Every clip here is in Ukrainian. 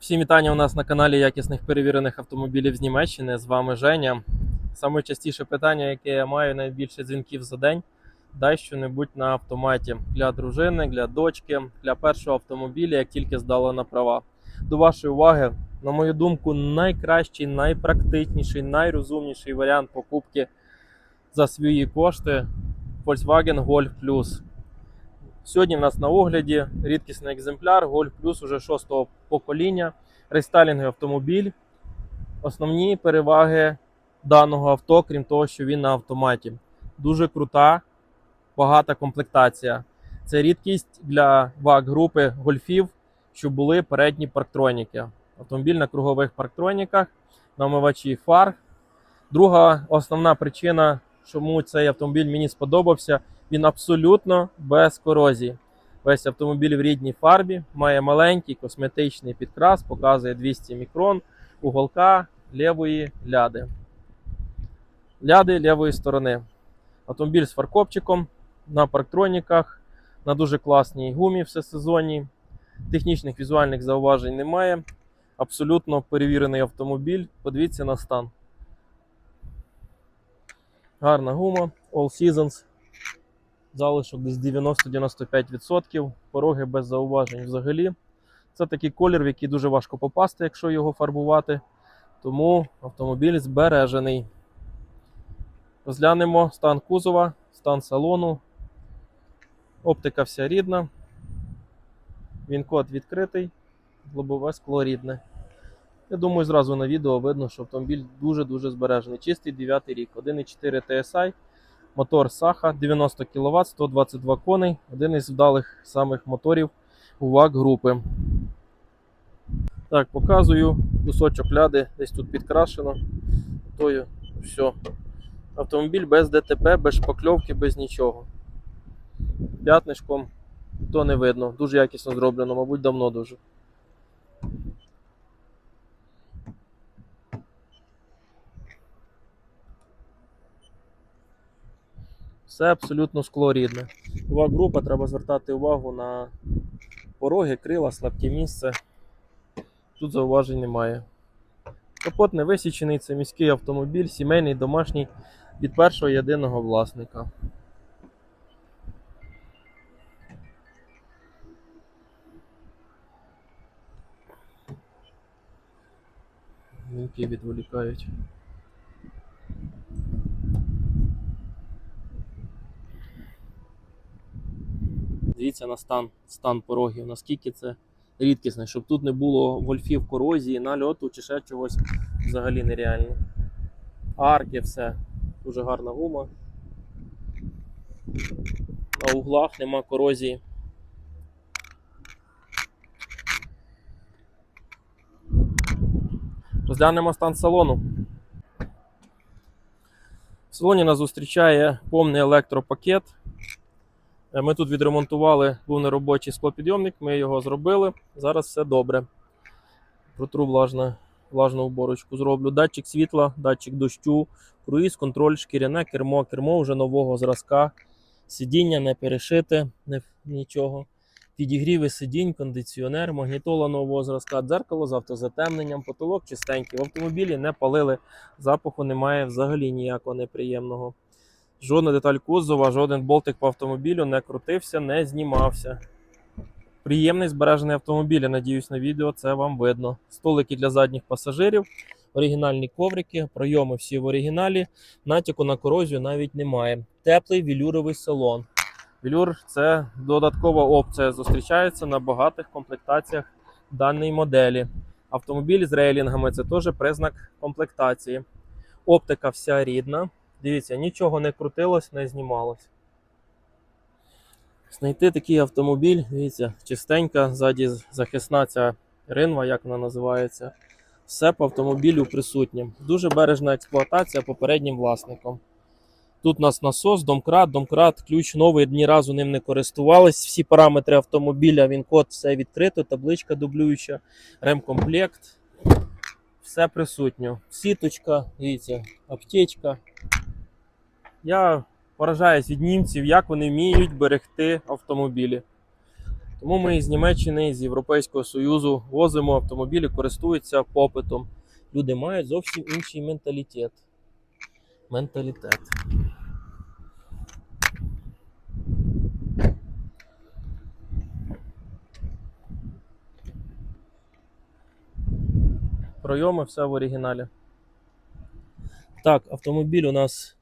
Всім вітання у нас на каналі якісних перевірених автомобілів з Німеччини. З вами Женя. Саме частіше питання, яке я маю найбільше дзвінків за день. Дай що-небудь на автоматі для дружини, для дочки, для першого автомобіля, як тільки здала на права. До вашої уваги, на мою думку, найкращий, найпрактичніший, найрозумніший варіант покупки за свої кошти Volkswagen Golf Plus. Сьогодні в нас на огляді рідкісний екземпляр Golf Plus уже шостого покоління, рестайлінговий автомобіль. Основні переваги даного авто, крім того, що він на автоматі. Дуже крута, багата комплектація. Це рідкість для ваг групи гольфів, що були передні парктроніки. Автомобіль на кругових парктроніках, на омивачі фар. Друга основна причина, чому цей автомобіль мені сподобався, він абсолютно без корозії. Весь автомобіль в рідній фарбі, має маленький косметичний підкрас, показує 200 мікрон, уголка лівої ляди. Ляди лівої сторони. Автомобіль з фаркопчиком на парктроніках, на дуже класній гумі всесезонній. Технічних візуальних зауважень немає. Абсолютно перевірений автомобіль. Подивіться на стан. Гарна гума, All Seasons. Залишок десь 90-95%. Пороги без зауважень взагалі. Це такий колір, в який дуже важко попасти, якщо його фарбувати. Тому автомобіль збережений. Розглянемо стан кузова, стан салону. Оптика вся рідна. Він код відкритий, лобове скло рідне. Я думаю, зразу на відео видно, що автомобіль дуже-дуже збережений. Чистий 9 рік, 1,4 TSI, мотор Саха 90 кВт, 122 коней, один із вдалих самих моторів у ВАГ групи. Так, показую кусочок ляди, десь тут підкрашено. Тою, все. Автомобіль без ДТП, без шпакльовки, без нічого. П'ятнишком то не видно. Дуже якісно зроблено, мабуть, давно дуже. Все абсолютно скло рідне. Нова група, треба звертати увагу на пороги, крила, слабке місце. Тут зауважень немає. Капот не висічений, це міський автомобіль, сімейний, домашній від першого єдиного власника. Вінки відволікають. Дивіться на стан, стан порогів, наскільки це рідкісне, щоб тут не було вольфів корозії, нальоту чи ще чогось взагалі нереально. Арки, все. Дуже гарна гума. На углах нема корозії. Розглянемо стан салону. В салоні нас зустрічає повний електропакет. Е, Ми тут відремонтували був неробочий склопідйомник, ми його зробили. Зараз все добре. Протру влажне, влажну уборочку зроблю. Датчик світла, датчик дощу, круїз, контроль, шкіряне, кермо, кермо вже нового зразка. Сидіння не перешите, не, нічого. Підігріви сидінь, кондиціонер, магнітола нового зразка, дзеркало з автозатемненням, потолок чистенький. В автомобілі не палили, запаху немає взагалі ніякого неприємного. Жодна деталь кузова, жоден болтик по автомобілю не крутився, не знімався. Приємний збережений автомобіль, я надіюсь, на відео це вам видно. Столики для задніх пасажирів, оригінальні коврики, пройоми всі в оригіналі, натяку на корозію навіть немає. Теплий вілюровий салон. Вілюр це додаткова опція, зустрічається на багатих комплектаціях даної моделі. Автомобіль з рейлінгами це теж признак комплектації. Оптика вся рідна. Дивіться, нічого не крутилось, не знімалось. Знайти такий автомобіль, дивіться, чистенька, ззаді захисна ця ринва, як вона називається. Все по автомобілю присутнє. Дуже бережна експлуатація попереднім власником. Тут у нас насос, домкрат, домкрат, ключ новий, ні разу ним не користувались. Всі параметри автомобіля, він код, все відкрито, табличка дублююча, ремкомплект. Все присутньо. Сіточка, дивіться, аптечка. Я поражаюсь від німців, як вони вміють берегти автомобілі. Тому ми з Німеччини, з Європейського Союзу возимо автомобілі, користуються попитом. Люди мають зовсім інший менталітет. Менталітет. Пройоми все в оригіналі. Так, автомобіль у нас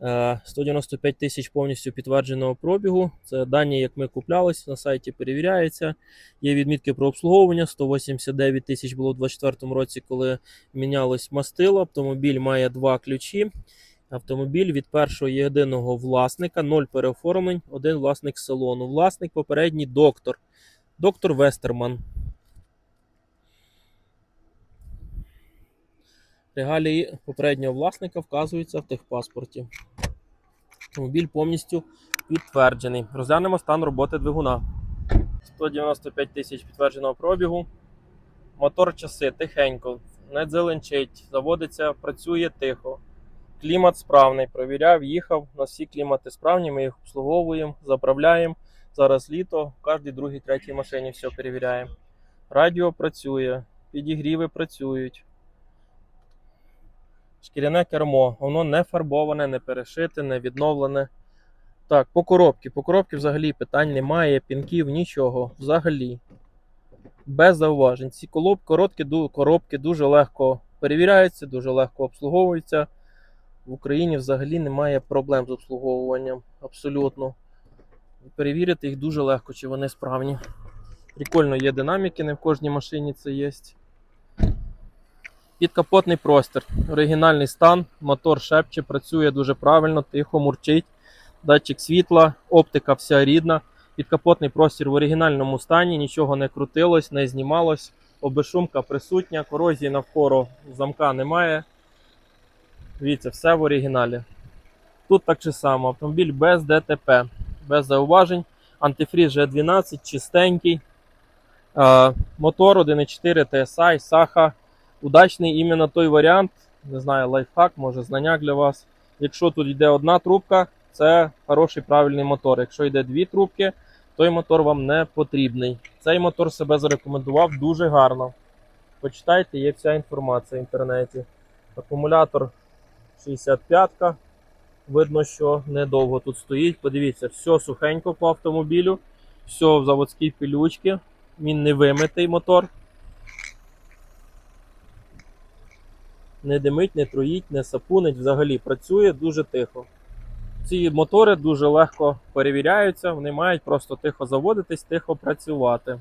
195 тисяч повністю підтвердженого пробігу. Це дані, як ми куплялись, на сайті перевіряється. Є відмітки про обслуговування. 189 тисяч було у 2024 році, коли мінялось мастило. Автомобіль має два ключі. Автомобіль від першого єдиного власника, 0 переоформлень, один власник салону. Власник попередній доктор. Доктор Вестерман. Регалії попереднього власника вказуються в техпаспорті. Автомобіль повністю підтверджений. Розглянемо стан роботи двигуна. 195 тисяч підтвердженого пробігу. Мотор часи тихенько, не дзеленчить, заводиться, працює тихо. Клімат справний. Провіряв, їхав. На всі клімати справні. Ми їх обслуговуємо, заправляємо. Зараз літо, в кожній другій, третій машині все перевіряємо. Радіо працює, підігріви працюють. Шкіряне кермо, воно не фарбоване, не перешите, не відновлене. Так, по коробці. По коробці взагалі питань немає, пінків, нічого. Взагалі. Без зауважень. Ці короткі, коробки дуже легко перевіряються, дуже легко обслуговуються. В Україні взагалі немає проблем з обслуговуванням. Абсолютно. Перевірити їх дуже легко, чи вони справні. Прикольно, є динаміки, не в кожній машині це є. Підкапотний простір. Оригінальний стан, мотор шепче, працює дуже правильно, тихо, мурчить. Датчик світла, оптика вся рідна. Підкапотний простір в оригінальному стані, нічого не крутилось, не знімалось. Обешумка присутня, корозії навколо замка немає. Дивіться, все в оригіналі. Тут так же само. Автомобіль без ДТП, без зауважень. Антифріз G12, чистенький. Е, мотор 1.4 TSI, Саха. Удачний іменно той варіант. Не знаю, лайфхак, може знання для вас. Якщо тут йде одна трубка, це хороший правильний мотор. Якщо йде дві трубки, той мотор вам не потрібний. Цей мотор себе зарекомендував дуже гарно. Почитайте, є вся інформація в інтернеті. Акумулятор 65-ка. Видно, що недовго тут стоїть. Подивіться, все сухенько по автомобілю, все в заводській пилючці. Він не вимитий мотор. Не димить, не троїть, не сапунить, взагалі працює дуже тихо. Ці мотори дуже легко перевіряються, вони мають просто тихо заводитись, тихо працювати.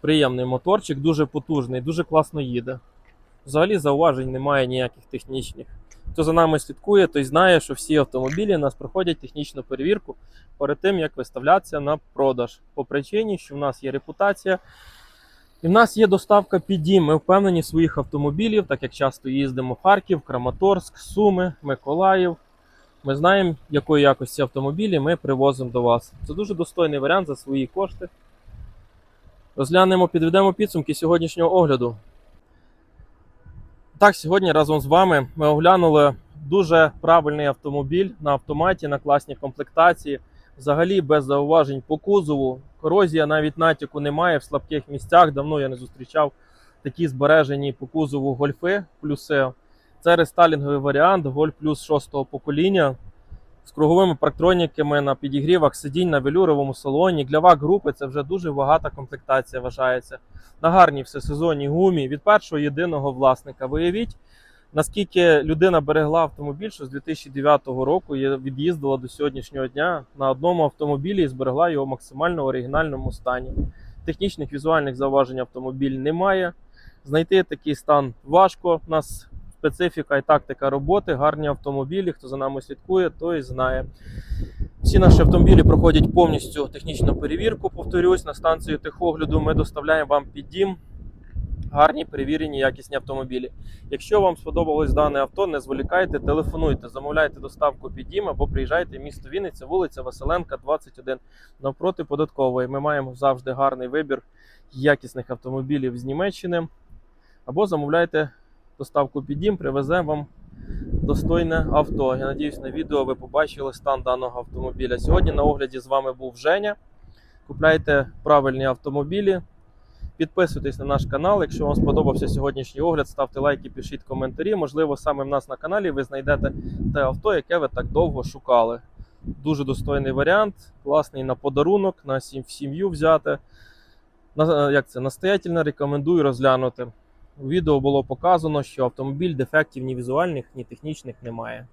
Приємний моторчик, дуже потужний, дуже класно їде. Взагалі зауважень немає ніяких технічних. Хто за нами слідкує, той знає, що всі автомобілі у нас проходять технічну перевірку перед тим, як виставлятися на продаж. По причині, що в нас є репутація. І в нас є доставка під. Ми впевнені своїх автомобілів, так як часто їздимо в Харків, Краматорськ, Суми, Миколаїв. Ми знаємо, якої якості автомобілі ми привозимо до вас. Це дуже достойний варіант за свої кошти. Розглянемо, підведемо підсумки сьогоднішнього огляду. Так, сьогодні разом з вами ми оглянули дуже правильний автомобіль на автоматі, на класній комплектації. Взагалі без зауважень по кузову. Корозія навіть натяку немає в слабких місцях. Давно я не зустрічав такі збережені по кузову гольфи плюси. Це рестайлінговий варіант, гольф плюс шостого покоління з круговими парктроніками на підігрівах сидінь на велюровому салоні. Для вак групи це вже дуже багата комплектація вважається. На гарній всесезонній гумі від першого єдиного власника. Виявіть, наскільки людина берегла автомобіль, що з 2009 року від'їздила до сьогоднішнього дня на одному автомобілі і зберегла його максимально в оригінальному стані. Технічних візуальних зауважень автомобіль немає. Знайти такий стан важко. У нас специфіка і тактика роботи, гарні автомобілі. Хто за нами слідкує, той знає. Всі наші автомобілі проходять повністю технічну перевірку. Повторюсь, на станцію техогляду ми доставляємо вам під дім гарні перевірені якісні автомобілі. Якщо вам сподобалось дане авто, не зволікайте, телефонуйте, замовляйте доставку під дім або приїжджайте в місто Вінниця, вулиця Василенка, 21 навпроти податкової. Ми маємо завжди гарний вибір якісних автомобілів з Німеччини. Або замовляйте доставку під дім, привезе вам достойне авто. Я надіюсь, на відео ви побачили стан даного автомобіля. Сьогодні на огляді з вами був Женя. Купляйте правильні автомобілі. Підписуйтесь на наш канал. Якщо вам сподобався сьогоднішній огляд, ставте лайки, пишіть коментарі. Можливо, саме в нас на каналі ви знайдете те авто, яке ви так довго шукали. Дуже достойний варіант, класний на подарунок, на в сім'ю взяти. На, як це, настоятельно рекомендую розглянути. У відео було показано, що автомобіль дефектів ні візуальних, ні технічних немає.